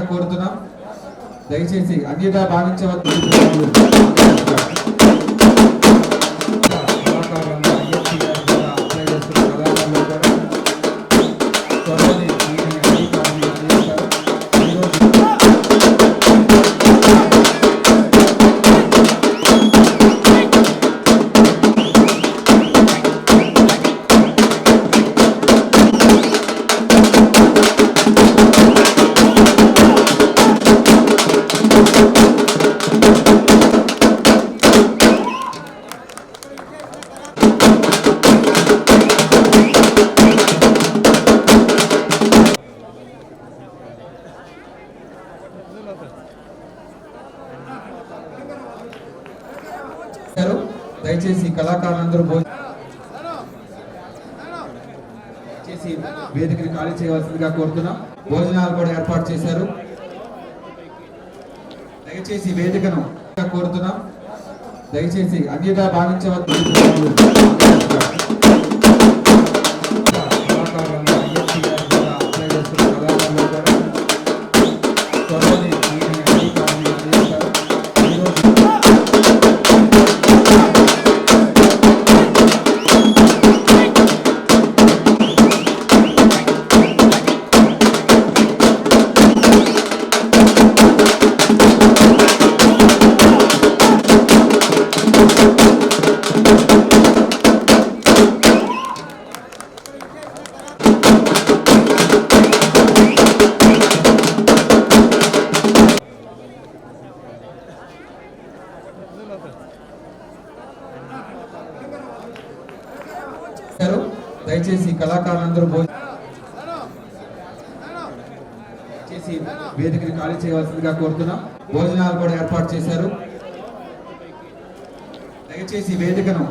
కోరుతున్నాం. దయచేసి అన్యదా భావించవద్దు. కళాకారులందరూ దయచేసి కళాకారులందరూ భోజనం వేదికని ఖాళీ చేయవలసిందిగా కోరుతున్నాం. భోజనాలు కూడా ఏర్పాటు చేశారు. దయచేసి వేదికను కోరుతున్నాం. దయచేసి అన్యదా భావించవద్దు. Nothing. చేశారు. దయచేసి కళాకారులందరూ భోజనం చేసి ఖాళీ చేయవలసిందిగా కోరుతున్నాం భోజనాలు కూడా ఏర్పాటు చేశారు దయచేసి వేదికను